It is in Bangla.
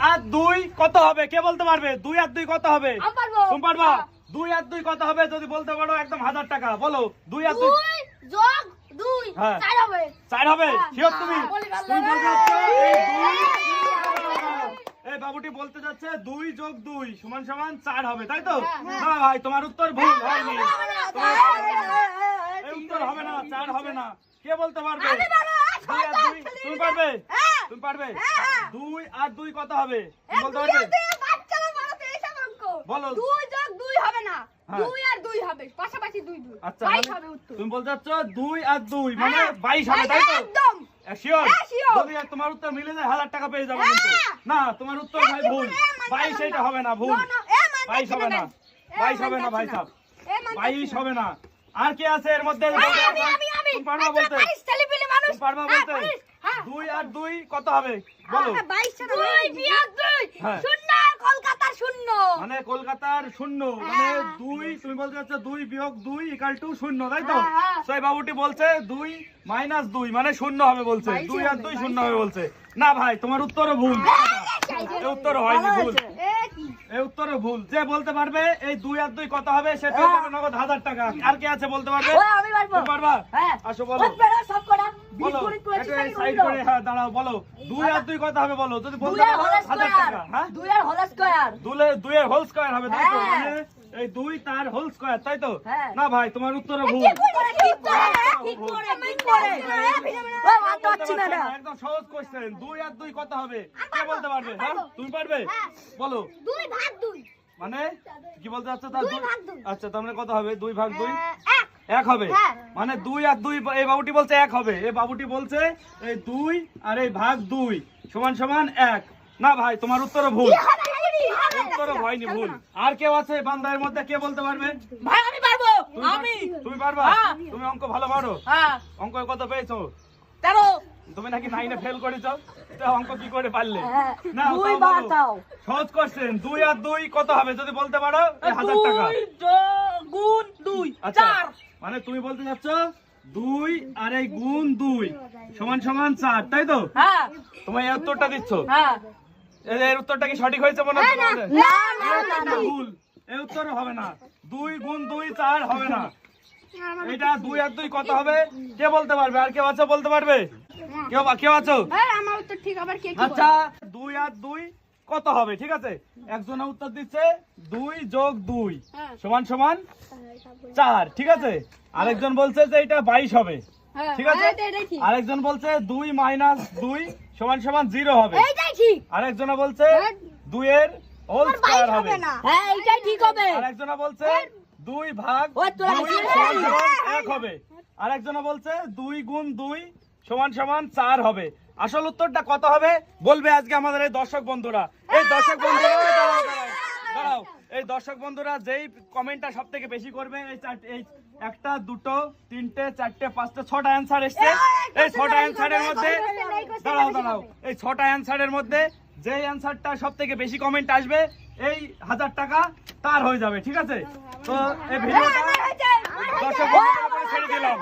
আর দুই কত হবে? কে বলতে পারবে? দুই আর দুই কত হবে? তুমি পারবা? হ্যাঁ। দুই আর দুই কত হবে? যদি বলতে পারো একদম হাজার টাকা। বলো দুই আর দুই দুই যোগ দুই হ্যাঁ। চার হবে। চার হবে? হ্যাঁ। শিওর তুমি? এই বাবুটি বলতে যাচ্ছে দুই যোগ দুই সমান সমান চার হবে তাই তো? না ভাই তোমার উত্তর ভুল হয়নি। উত্তর হবে না চার হবে না। কে বলতে পারবে আমি পারব, দুই আর দুই তুমি পারবে হ্যাঁ। তুমি পারবে হ্যাঁ। দুই আর দুই কত হবে বলতে পারবে আর দুই, বলো তো এইসব অঙ্ক। বলো। দুই যোগ দুই হবে না। হ্যাঁ। দুই আর দুই হবে। পাশাপাশি দুই দুই। আচ্ছা হবে উত্তর। তুমি বলতে চাচ্ছ দুই আর দুই মানে হ্যাঁ। বাইশ হবে তাই তো একদম। শিওর হ্যাঁ, যদি তোমার উত্তর মিলে যায় হাজার টাকা পেয়ে যাবে হ্যাঁ। কিন্তু না তোমার উত্তর ভাই ভুল এ মানতে বাইশ পারলাম এটা হবে না ভুল No, no, এ মানতে বাইশ হবে না এ বাইশ হবে না ভাই সাহেব হবে না আর কে আছে এর মধ্যে। তুমি পারবা বলতে পারবা হ্যাঁ, বলতে। হ্যাঁ। দুই আর দুই কত হবে? বলো। দুই। হ্যাঁ। শূন্য, কলকাতার শূন্য। মানে কলকাতার শূন্য মানে হ্যাঁ। দুই তুমি বলতে চাচ্ছ দুই বিয়োগ দুই ইকাল টু শূন্য তাই তো? হ্যাঁ। সেই বাবুটি বলছে দুই মাইনাস দুই মানে শূন্য হবে বলছে। দুই আর দুই শূন্য হবে বলছে। না ভাই তোমার উত্তরও ভুল। উত্তর হয়নি ভুল এ এই উত্তরও ভুল। যে বলতে পারবে এই দুই আর দুই কত হবে সে পেয়ে যাবে নগদ হাজার টাকা। আর কে আছে বলতে পারবে? পারব। তুমি পারবা? হ্যাঁ। আসো বলো। সব বলব। করে হ্যাঁ দাঁড়াও বলো। দুই আর দুই কত হবে বলো। যদি বলতে দুই আর পারো হোল হাজার স্কয়ার। টাকা দুই আর হোল স্কয়ার। দুলে দুইয়ের হোল স্কয়ার হবে তাই তো? এই দুই তার হোল স্কয়ার তাই তো। না ভাই তোমার উত্তরও ভুল। ঠিক করে, ঠিক করে, ঠিক করে, ঠিক করে। ওই, মানতে পারছি না। এটা। একদম সহজ কোশ্চেন দুই আর দুই কত হবে। কে বলতে পারবে হ্যাঁ? তুমি পারবে? হ্যাঁ। বলো। দুই ভাগ দুই। মানে? কি বলতে চাচ্ছ। আচ্ছা তার মানে কত হবে? দুই ভাগ দুই? এক। হবে। হ্যাঁ। মানে দুই আর দুই এই বাবুটি বলছে এক হবে। এই বাবুটি বলছে এই দুই আর এই ভাগ দুই। সমান সমান এক। না ভাই তোমার উত্তরও ভুল। হয়নি ভুল। আর কেউ আছে বান্দার মধ্যে? কে বলতে পারবে? ভাই আমি পারব। তুমি আমি। তুমি পারবা? হ্যাঁ। তুমি অঙ্ক ভালো পারো? হ্যাঁ। অঙ্ক কত পেয়েছ? তেরো। তুমি নাকি নাইনে ফেল করেছ? তো অঙ্ক কি করে পারলে? হ্যাঁ, না দুই বার। সহজ কোশ্চেন দুই আর দুই কত হবে? যদি বলতে পারো হাজার টাকা। গুণ দুই আচ্ছা। চার। মানে তুমি বলতে চাচ্ছ দুই আর এই গুণ দুই সমান সমান চার তাই তো? হ্যাঁ। তোমার এই উত্তরটা দিচ্ছ? হ্যাঁ। এর উত্তরটা কি সঠিক হয়েছে মনে। ভুল। এই উত্তর হবে না। দুই গুণ দুই চার হবে না। এটা দুই আর দুই কত হবে? কে বলতে পারবে? আর কেউ আছে বলতে পারবে? কেউ কেউ আছো? হ্যাঁ, আমার উত্তর ঠিক আবার কে কি আচ্ছা দুই আর দুই কত হবে ঠিক আছে? একজনে উত্তর দিচ্ছে দুই যোগ দুই। হ্যাঁ। সমান সমান চার। ঠিক আছে? আরেকজন বলছে যে এটা বাইশ হবে। হ্যাঁ, ঠিক আছে? হ্যাঁ। আরেকজন বলছে দুই মাইনাস দুই সমান সমান জিরো হবে। আরেকজনে বলছে। দুইয়ের হোল স্কয়ার হবে। হবে হ্যাঁ এইটাই ঠিক হবে। আরেকজনে বলছে দুই ভাগ এক হবে। আরেকজনে বলছে দুই গুণ দুই সমান সমান চার হবে। আসল উত্তরটা কত হবে? বলবে আজকে আমাদের এই দর্শক বন্ধুরা। এই দর্শক বন্ধুরা দাঁড়াও, দাঁড়াও, দাঁড়াও। এই দর্শক বন্ধুরা যেই কমেন্টটা সব থেকে বেশি করবে এই এই একটা দুটো তিনটে চারটে পাঁচটা ছটা অ্যান্সার এসছে। এই ছটা অ্যান্সারের মধ্যে দাঁড়াও দাঁড়াও। এই ছটা অ্যান্সারের মধ্যে যেই অ্যান্সারটা সব থেকে বেশি কমেন্ট আসবে এই হাজার টাকা তার হয়ে যাবে ঠিক আছে? তো এই ভিডিওটা দর্শক ছেড়ে দিলাম।